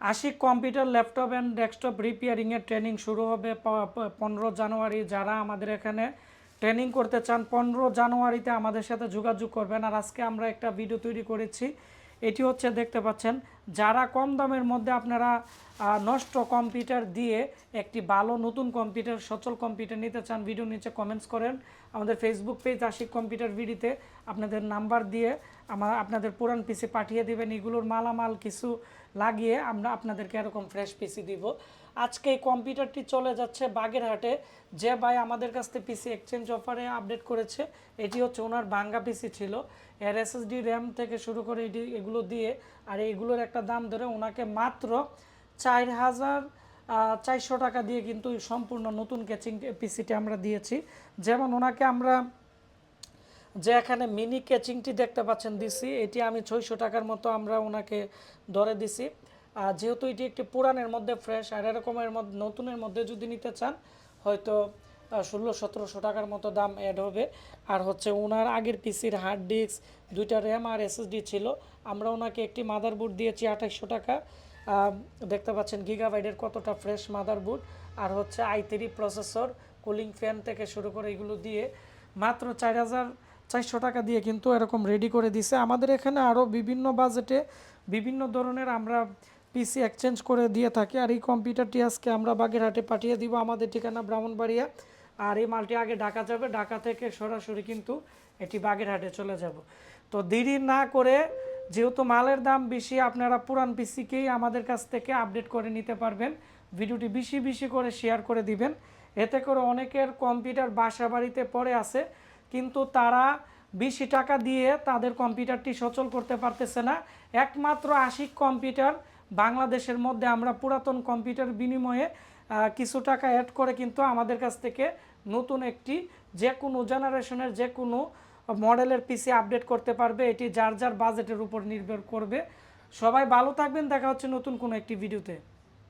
Ashik computer, laptop and desktop রিপেয়ারিংয়ের training শুরু হবে পনেরো জানুয়ারি। যারা আমাদের এখানে ট্রেনিং করতে চান, পনেরো জানুয়ারিতে আমাদের সাথে যোগাযোগ করবেন। আর আজকে আমরা একটা ভিডিও তৈরি করেছি। এটি হচ্ছে, দেখতে পাচ্ছেন, যারা কম দামের মধ্যে আপনারা নষ্ট কম্পিউটার দিয়ে একটি ভালো নতুন কম্পিউটার, সচল কম্পিউটার নিতে চান ভিডিও নিচে কমেন্টস করেন। আমাদের ফেসবুক পেজ আশিক কম্পিউটার ভিডিওতে আপনাদের নাম্বার দিয়ে আমার আপনাদের পুরান পিসি পাঠিয়ে দিবেন, এগুলোর মালামাল কিছু লাগিয়ে আমরা আপনাদেরকে এরকম ফ্রেশ পিসি দিব। আজকে এই কম্পিউটারটি চলে যাচ্ছে বাগেরহাটে। যে ভাই আমাদের কাছ থেকে পিসি এক্সচেঞ্জ অফারে আপডেট করেছে, এটি হচ্ছে ওনার বাঙ্গা পিসি ছিল। এর এসএসডি র্যাম থেকে শুরু করে এটি, এগুলো দিয়ে, আর এইগুলোর একটা দাম ধরে ওনাকে মাত্র চার হাজার চারশো টাকা দিয়ে কিন্তু সম্পূর্ণ নতুন ক্যাচিং পিসিটি আমরা দিয়েছি। যেমন ওনাকে আমরা যে এখানে মিনি ক্যাচিংটি দেখতে পাচ্ছেন দিছি, এটি আমি ছয়শো টাকার মতো আমরা ওনাকে ধরে দিছি। আর যেহেতু এটি একটি পুরানের মধ্যে ফ্রেশ আর এরকমের মধ্যে, নতুনের মধ্যে যদি নিতে চান, হয়তো ষোলো, সতেরোশো টাকার মতো দাম অ্যাড হবে। আর হচ্ছে ওনার আগের পিসির হার্ড ডিস্ক দুইটা র্যাম আর এসএসডি ছিল। আমরা ওনাকে একটি মাদারবোর্ড দিয়েছি আঠাইশশো টাকা। দেখতে পাচ্ছেন গিগাবাইটের কতটা ফ্রেশ মাদারবোর্ড আর হচ্ছে আই প্রসেসর কুলিং ফ্যান থেকে শুরু করে এগুলো দিয়ে মাত্র চার হাজার চারশো টাকা দিয়ে কিন্তু এরকম রেডি করে দিছে। আমাদের এখানে আরও বিভিন্ন বাজেটে বিভিন্ন ধরনের আমরা পিসি এক্সচেঞ্জ করে দিয়ে থাকি। আর এই কম্পিউটারটি আজকে আমরা বাগেরহাটে পাঠিয়ে দিব আমাদের ঠিকানা ব্রাহ্মণবাড়িয়া। আর এই মালটি আগে ঢাকা যাবে। ঢাকা থেকে সরাসরি কিন্তু এটি বাগেরহাটে চলে যাব। তো দেরি না করে যেহেতু মালের দাম বেশি, আপনারা পুরান পিসিকেই আমাদের কাছ থেকে আপডেট করে নিতে পারবেন। ভিডিওটি বেশি বেশি করে শেয়ার করে দিবেন। এতে করে অনেকের কম্পিউটার বাসা বাড়িতে পড়ে আছে। কিন্তু তারা বেশি টাকা দিয়ে তাদের কম্পিউটারটি সচল করতে পারতেছে না। একমাত্র আশিক কম্পিউটার বাংলাদেশের মধ্যে আমরা পুরাতন কম্পিউটার বিনিময়ে কিছু টাকা অ্যাড করে কিন্তু আমাদের কাছ থেকে নতুন একটি যে কোনো জেনারেশনের যে কোনো মডেলের পিসি আপডেট করতে পারবে। এটি যার যার বাজেটের উপর নির্ভর করবে। সবাই ভালো থাকবেন। দেখা হচ্ছে নতুন কোনো একটি ভিডিওতে